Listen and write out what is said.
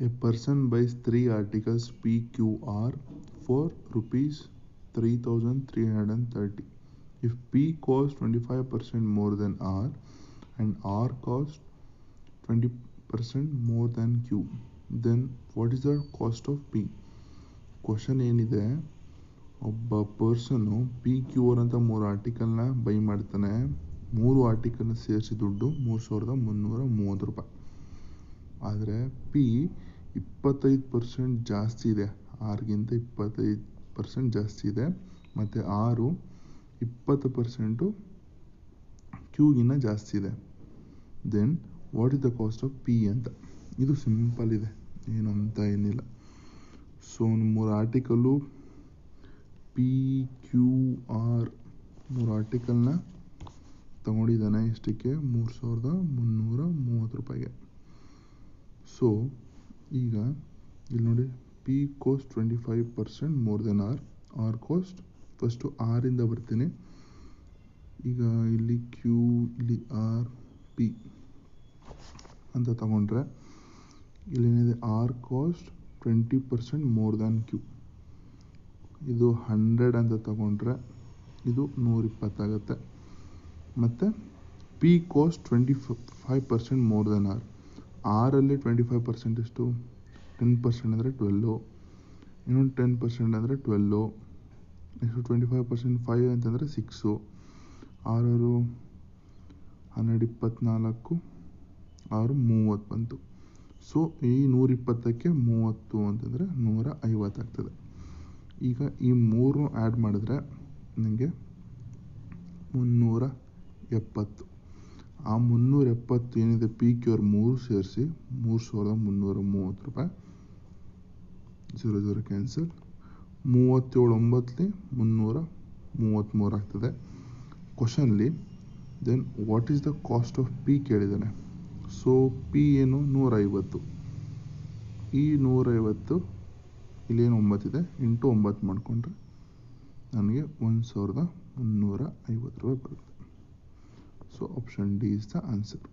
A person buys three articles PQR for rupees 3330. If P costs 25% more than R and R costs 20% more than Q, then what is the cost of P? Question ಏನಿದೆ ಒಬ್ಬ ಪರ್ಸನ್ನು P cure ಅಂತ ಮೂರು ಆರ್ಟಿಕಲ್ನ by ಮಾಡ್ತಾನೆ ಮೂರು ಆರ್ಟಿಕಲ್ನ ಸೇರಿಸಿ ದುಡ್ಡು ಮೂರು ಸಾವಿರದ ಮುನ್ನೂರ ಮೂವತ್ತು ರೂಪಾಯಿ ಆದರೆ ಪಿ ಇಪ್ಪತ್ತೈದು ಪರ್ಸೆಂಟ್ ಜಾಸ್ತಿ ಇದೆ. ಆರ್ಗಿಂತ ಇಪ್ಪತ್ತೈದು ಪರ್ಸೆಂಟ್ ಜಾಸ್ತಿ ಇದೆ. ಮತ್ತು ಆರು ಇಪ್ಪತ್ತು ಪರ್ಸೆಂಟು ಕ್ಯೂಗಿನ್ನ ಜಾಸ್ತಿ ಇದೆ. Then what is the cost of P ಅಂತ. ಇದು ಸಿಂಪಲ್ ಇದೆ. ಏನಂತ ಏನಿಲ್ಲ. ಸೊ ಮೂರು ಆರ್ಟಿಕಲ್ಲು ಪಿ ಕ್ಯೂ ಆರ್ ಮೂರು ಆರ್ಟಿಕಲ್ನ ತಗೊಂಡಿದ್ದಾನೆ ಎಷ್ಟಕ್ಕೆ ಮೂರು ಸಾವಿರದ ಮುನ್ನೂರ ಮೂವತ್ತು ರೂಪಾಯಿಗೆ. ಸೊ ಈಗ ಇಲ್ಲಿ ನೋಡಿ P cost twenty five percent more than R R cost first ಆರಿಂದ ಬರ್ತೀನಿ. ಈಗ ಇಲ್ಲಿ ಕ್ಯೂ ಇಲ್ಲಿ ಆರ್ ಪಿ ಅಂತ ತಗೊಂಡ್ರೆ, ಇಲ್ಲೇನಿದೆ R cost twenty percent more than Q ಇದು ಹಂಡ್ರೆಡ್ ಅಂತ ತಗೊಂಡ್ರೆ, ಇದು ನೂರಿಪ್ಪತ್ತಾಗುತ್ತೆ ಮತ್ತು P cost twenty five percent more then R ಆರಲ್ಲಿ ಟ್ವೆಂಟಿ ಫೈವ್ ಪರ್ಸೆಂಟ್ ಎಷ್ಟು? ಟೆನ್ ಪರ್ಸೆಂಟ್ ಅಂದರೆ ಟ್ವೆಲ್ಲು ಇನ್ನೊಂದು ಟೆನ್ ಪರ್ಸೆಂಟ್ ಅಂದರೆ twelve next twenty five percent five ಅಂತಂದರೆ ಸಿಕ್ಸು ಆರು ಹನ್ನೆರಡು ಇಪ್ಪತ್ತ್ನಾಲ್ಕು ಆರು ಮೂವತ್ತು ಬಂತು. ಸೊ ಈ ನೂರಿಪ್ಪತ್ತಕ್ಕೆ ಮೂವತ್ತು ಅಂತಂದರೆ ನೂರ ಐವತ್ತಾಗ್ತದೆ ಈಗ ಈ ಮೂರು ಆ್ಯಡ್ ಮಾಡಿದ್ರೆ ನನಗೆ ಮುನ್ನೂರ ಎಪ್ಪತ್ತು. ಆ ಮುನ್ನೂರ ಎಪ್ಪತ್ತು ಏನಿದೆ ಪಿ ಕ್ಯೂರ್ ಮೂರು ಸೇರಿಸಿ, ಮೂರು ಸಾವಿರದ ಮುನ್ನೂರ ಮೂವತ್ತು ರೂಪಾಯಿ. Zero zero cancel. ಮೂವತ್ತೇಳು ಒಂಬತ್ತಲಿ ಮುನ್ನೂರ ಮೂವತ್ತ್ಮೂರು ಆಗ್ತದೆ. ಕ್ವಶನ್ಲಿ then what is the cost of P ಕೇಳಿದ್ದಾನೆ. So P ಏನು ನೂರೈವತ್ತು. ಈ ನೂರೈವತ್ತು ಇಲ್ಲೇನು ಒಂಬತ್ತಿದೆ? ಇಂಟು ಒಂಬತ್ತು ಮಾಡಿಕೊಂಡ್ರೆ ನನಗೆ ಒಂದು ಸಾವಿರದ ಮುನ್ನೂರ ಐವತ್ತು ರೂಪಾಯಿ ಬರುತ್ತೆ. So option D is the answer